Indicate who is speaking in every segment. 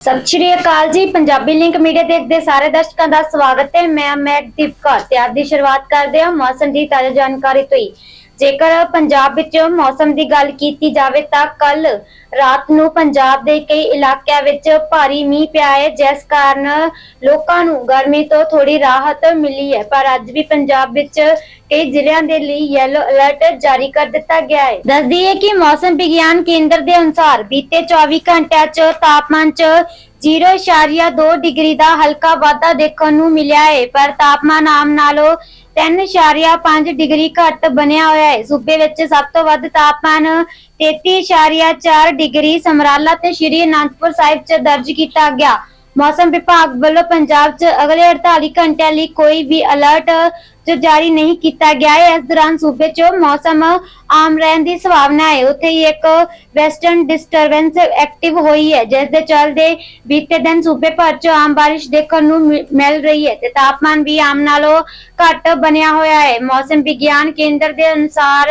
Speaker 1: ਸਤਿ ਸ਼੍ਰੀ ਅਕਾਲ ਜੀ, Punjabi link media ਦੇਖਦੇ ਸਾਰੇ ਦਰਸ਼ਕਾਂ ਦਾ ਸਵਾਗਤ ਹੈ। ਮੈਂ ਮੈਗਦੀਪ ਕੌਰ। ਤੇ ਅੱਜ ਦੀ ਸ਼ੁਰੂਆਤ ਕਰਦੇ ਹਾਂ। ਮੌਸਮ ਦੀ ਤਾਜ਼ਾ ਜਾਣਕਾਰੀ ਤੋਂ ਹੀ। ਜੇਕਰ ਪੰਜਾਬ ਵਿੱਚ ਮੌਸਮ ਦੀ ਗੱਲ ਕੀਤੀ ਜਾਵੇ ਤਾਂ ਕੱਲ ਰਾਤ ਨੂੰ ਪੰਜਾਬ ਦੇ ਕਈ ਇਲਾਕਿਆਂ ਵਿੱਚ ਭਾਰੀ ਮੀਂਹ ਪਿਆ ਹੈ, ਜਿਸ ਕਾਰਨ ਲੋਕਾਂ ਨੂੰ ਗਰਮੀ ਤੋਂ ਥੋੜੀ ਰਾਹਤ ਮਿਲੀ ਹੈ। ਪਰ ਅੱਜ ਵੀ ਪੰਜਾਬ ਵਿੱਚ ਕਈ ਜ਼ਿਲ੍ਹਿਆਂ ਦੇ ਲਈ ਯੈਲੋ ਅਲਰਟ ਜਾਰੀ ਕਰ ਦਿੱਤਾ ਗਿਆ ਹੈ। ਦੱਸਦੀ ਹੈ ਕਿ ਮੌਸਮ ਵਿਗਿਆਨ ਕੇਂਦਰ ਦੇ ਅਨੁਸਾਰ ਬੀਤੇ 24 ਘੰਟਿਆਂ 'ਚ ਤਾਪਮਾਨ 'ਚ 0.2 ਡਿਗਰੀ ਦਾ ਹਲਕਾ ਵਾਧਾ ਦੇਖਣ ਨੂੰ ਮਿਲਿਆ ਹੈ, ਪਰ ਤਾਪਮਾਨ ਆਮ ਨਾਲੋਂ 3.5 ਡਿਗਰੀ ਘੱਟ ਬਣਿਆ ਹੋਇਆ ਹੈ। ਸੂਬੇ ਵਿੱਚ ਸਭ ਤੋਂ ਵੱਧ ਤਾਪਮਾਨ 33.4 ਡਿਗਰੀ, ਸਮਰਾਲਾ ਤੇ ਸ਼੍ਰੀ ਅਨੰਦਪੁਰ ਸਾਹਿਬ 'ਚ ਦਰਜ ਕੀਤਾ ਗਿਆ। ਮੌਸਮ ਵਿਭਾਗ ਵੱਲੋਂ ਪੰਜਾਬ 'ਚ ਅਗਲੇ 48 ਘੰਟਿਆਂ ਲਈ ਕੋਈ ਵੀ ਅਲਰਟ ਜੋ ਜਾਰੀ ਨਹੀਂ ਕੀਤਾ ਗਿਆ ਹੈ, ਇਸ ਦੌਰਾਨ ਸੂਬੇ 'ਚ ਮੌਸਮ ਆਮ ਰਹਿਣ ਦੀ ਸੰਭਾਵਨਾ ਹੈ। ਉੱਥੇ ਹੀ ਇੱਕ ਵੈਸਟਰਨ ਡਿਸਟਰਬੈਂਸ ਐਕਟਿਵ ਹੋਈ ਹੈ, ਜਿਸ ਦੇ ਚੱਲਦੇ ਬੀਤੇ ਦਿਨ ਸੂਬੇ ਭਰ 'ਚ ਆਮ ਬਾਰਿਸ਼ ਦੇਖਣ ਨੂੰ ਮਿਲ ਰਹੀ ਹੈ ਤੇ ਤਾਪਮਾਨ ਵੀ ਆਮ ਨਾਲੋਂ ਘੱਟ ਬਣਿਆ ਹੋਇਆ ਹੈ। ਮੌਸਮ ਵਿਗਿਆਨ ਕੇਂਦਰ ਦੇ ਅਨੁਸਾਰ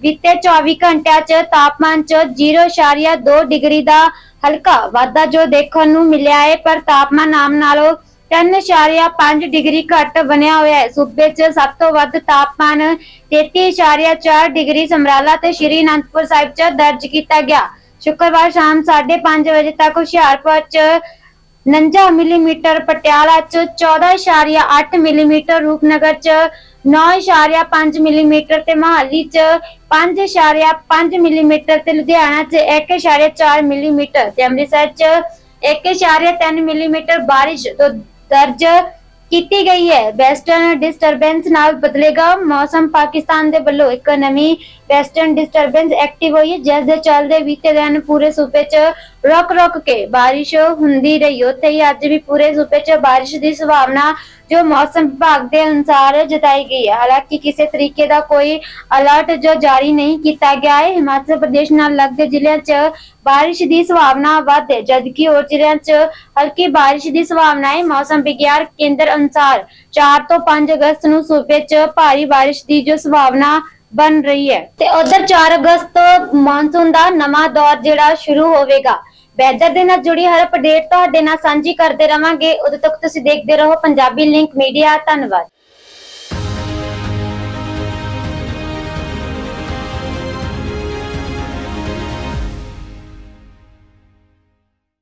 Speaker 1: ਬੀਤੇ 24 ਘੰਟਿਆਂ 'ਚ ਤਾਪਮਾਨ 'ਚ 0.2 ਡਿਗਰੀ ਦਾ ਹਲਕਾ ਵਾਧਾ ਜੋ ਦੇਖਣ ਨੂੰ ਮਿਲਿਆ ਹੈ, ਪਰ ਤਾਪਮਾਨ ਆਮ ਨਾਲੋਂ 3.5 ਡਿਗਰੀ ਘੱਟ ਬਣਿਆ ਹੋਇਆ ਹੈ। ਸੂਬੇ 'ਚ ਸਭ ਤੋਂ ਵੱਧ ਤਾਪਮਾਨ 33.4 ਡਿਗਰੀ ਸਮਰਾਲਾ ਤੇ ਸ਼੍ਰੀ ਅਨੰਦਪੁਰ ਸਾਹਿਬ 'ਚ ਦਰਜ ਕੀਤਾ ਗਿਆ। ਸ਼ੁੱਕਰਵਾਰ ਸ਼ਾਮ 5:30 ਵਜੇ ਤੱਕ ਹੁਸ਼ਿਆਰਪੁਰ 'ਚ 49 ਮਿਲੀਮੀਟਰ, ਪਟਿਆਲਾ 'ਚ 14.8 ਮਿਲੀਮੀਟਰ, ਰੂਪਨਗਰ 'ਚ 9.5 ਮਿਲੀਮੀਟਰ ਤੇ ਮਹਾਲੀ 'ਚ 5.5 ਮਿਲੀਮੀਟਰ ਤੇ ਲੁਧਿਆਣਾ 'ਚ 1.4 ਮਿਲੀਮੀਟਰ ਤੇ ਅੰਮ੍ਰਿਤਸਰ 'ਚ 1.3 ਮਿਲੀਮੀਟਰ ਬਾਰਿਸ਼ ਤੋਂ ਦਰਜ ਕੀਤੀ ਗਈ ਹੈ। ਵੈਸਟਰਨ ਡਿਸਟਰਬੈਂਸ ਨਾਲ ਬਦਲੇਗਾ ਮੌਸਮ। ਪਾਕਿਸਤਾਨ ਦੇ ਵੱਲੋਂ ਇੱਕ ਨਵੀਂ ਵੈਸਟਰਨ ਡਿਸਟਰਬੈਂਸ ਐਕਟਿਵ ਹੋਈ ਹੈ, ਜਿਸ ਦੇ ਚੱਲਦੇ ਬੀਤੇ ਦਿਨ ਪੂਰੇ ਸੂਬੇ 'ਚ ਰੁਕ ਰੁਕ ਕੇ ਬਾਰਿਸ਼ ਹੁੰਦੀ ਰਹੀ। ਉੱਥੇ ਹੀ ਅੱਜ ਵੀ ਪੂਰੇ ਸੂਬੇ 'ਚ ਬਾਰਿਸ਼ ਦੀ ਸੰਭਾਵਨਾ ਜੋ ਮੌਸਮ ਵਿਭਾਗ ਦੇ ਅਨੁਸਾਰ ਜਤਾਈ ਗਈ ਹੈ। ਹਾਲਾਂਕਿ ਕਿਸੇ ਤਰੀਕੇ ਦਾ ਕੋਈ ਅਲਰਟ ਜੋ ਜਾਰੀ ਨਹੀਂ ਕੀਤਾ ਗਿਆ ਹੈ, ਹਿਮਾਚਲ ਪ੍ਰਦੇਸ਼ ਨਾਲ ਲੱਗਦੇ ਜ਼ਿਲ੍ਹਿਆਂ 'ਚ ਬਾਰਿਸ਼ ਦੀ ਸੰਭਾਵਨਾ ਵੱਧ ਹੈ, ਜਦਕਿ ਹੋਰ ਜ਼ਿਲ੍ਹਿਆਂ 'ਚ ਹਲਕੀ ਬਾਰਿਸ਼ ਦੀ ਸੰਭਾਵਨਾ ਹੈ। ਮੌਸਮ ਵਿਗਿਆਨ ਕੇਂਦਰ ਅਨੁਸਾਰ 4 ਤੋਂ 5 ਅਗਸਤ ਨੂੰ ਸੂਬੇ 'ਚ ਭਾਰੀ ਬਾਰਿਸ਼ ਦੀ ਜੋ ਸੰਭਾਵਨਾ ਬਣ ਰਹੀ ਹੈ। ਤੇ ਉਧਰ 4 ਅਗਸਤ ਤੋਂ ਮਾਨਸੂਨ ਦਾ ਨਵਾਂ ਦੌਰ ਜਿਹੜਾ ਸ਼ੁਰੂ ਹੋਵੇਗਾ। ਵੈਦਰ ਦੇ ਨਾਲ ਜੁੜੀ ਹਰ ਅਪਡੇਟ ਤੁਹਾਡੇ ਨਾਲ ਸਾਂਝੀ ਕਰਦੇ ਰਵਾਂਗੇ। ਉਦੋਂ ਤੱਕ ਤੁਸੀਂ ਦੇਖਦੇ ਰਹੋ ਪੰਜਾਬੀ ਲਿੰਕ ਮੀਡੀਆ ਧੰਨਵਾਦ।